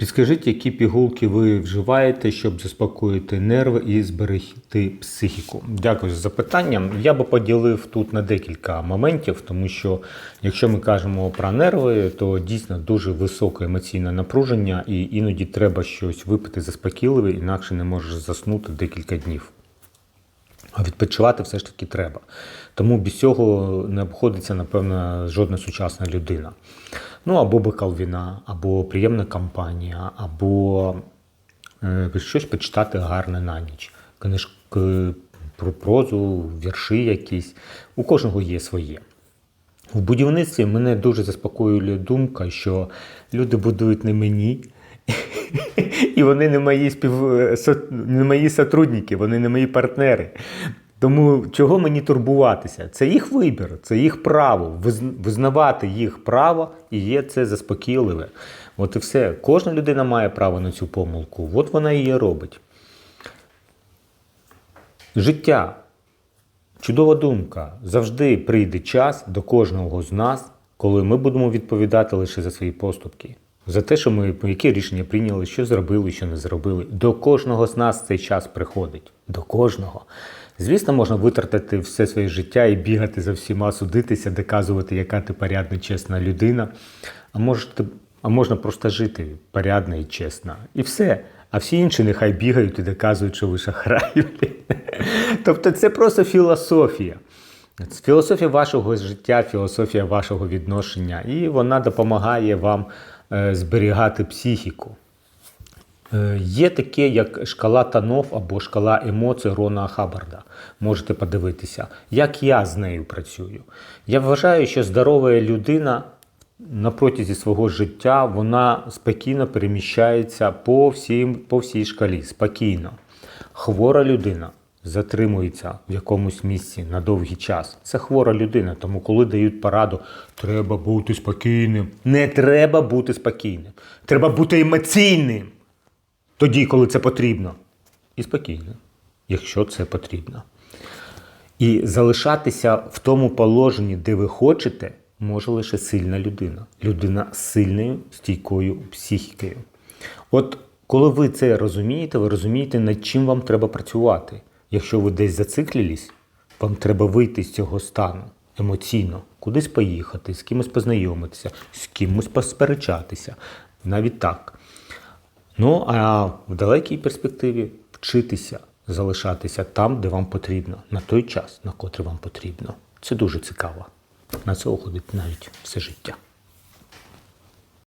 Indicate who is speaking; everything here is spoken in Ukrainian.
Speaker 1: Підскажіть, які пігулки ви вживаєте, щоб заспокоїти нерви і зберегти психіку? Дякую за запитання. Я би поділив тут на декілька моментів, тому що якщо ми кажемо про нерви, то дійсно дуже високе емоційне напруження, і іноді треба щось випити заспокійливе, інакше не можеш заснути декілька днів. А відпочивати все ж таки треба. Тому без цього не обходиться, напевно, жодна сучасна людина. Ну, або бокал віна, або приємна компанія, або е, щось почитати гарне на ніч. Книжки про прозу, вірші якісь. У кожного є своє. В будівництві мене дуже заспокоює думка, що люди будують не мені, і вони не мої спів... не мої сотрудники, вони не мої партнери. Тому чого мені турбуватися? Це їх вибір, це їх право. Визнавати їх право і є це заспокійливе. От і все. Кожна людина має право на цю помилку. От вона її робить. Життя Чудова думка. Завжди прийде час до кожного з нас, коли ми будемо відповідати лише за свої поступки, за те, що ми які рішення прийняли, що зробили, що не зробили. До кожного з нас цей час приходить. До кожного. Звісно, можна витратити все своє життя і бігати за всіма, судитися, доказувати, яка ти порядна, чесна людина. А може, а можна просто жити порядно і чесно. І все. А всі інші нехай бігають і доказують, що ви шахраї. Тобто це просто філософія. Філософія вашого життя, філософія вашого відношення, і вона допомагає вам е, зберігати психіку. Е, Є таке, як шкала тонов або шкала емоцій Рона Хабарда. Можете подивитися, як я з нею працюю. Я вважаю, що здорова людина на протязі свого життя вона спокійно переміщається по, всім, по всій шкалі. Спокійно. Хвора людина затримується в якомусь місці на довгий час. Це хвора людина, тому коли дають пораду, треба бути спокійним. Не треба бути спокійним. Треба бути емоційним. Тоді, коли це потрібно. І спокійно, якщо це потрібно. І залишатися в тому положенні, де ви хочете, може лише сильна людина. Людина з сильною, стійкою психікою. От коли ви це розумієте, ви розумієте, над чим вам треба працювати. Якщо ви десь зациклились, вам треба вийти з цього стану емоційно, кудись поїхати, з кимось познайомитися, з кимось посперечатися. Навіть так. Ну, а в далекій перспективі вчитися залишатися там, де вам потрібно, на той час, на котрий вам потрібно. Це дуже цікаво. На це уходить навіть все життя.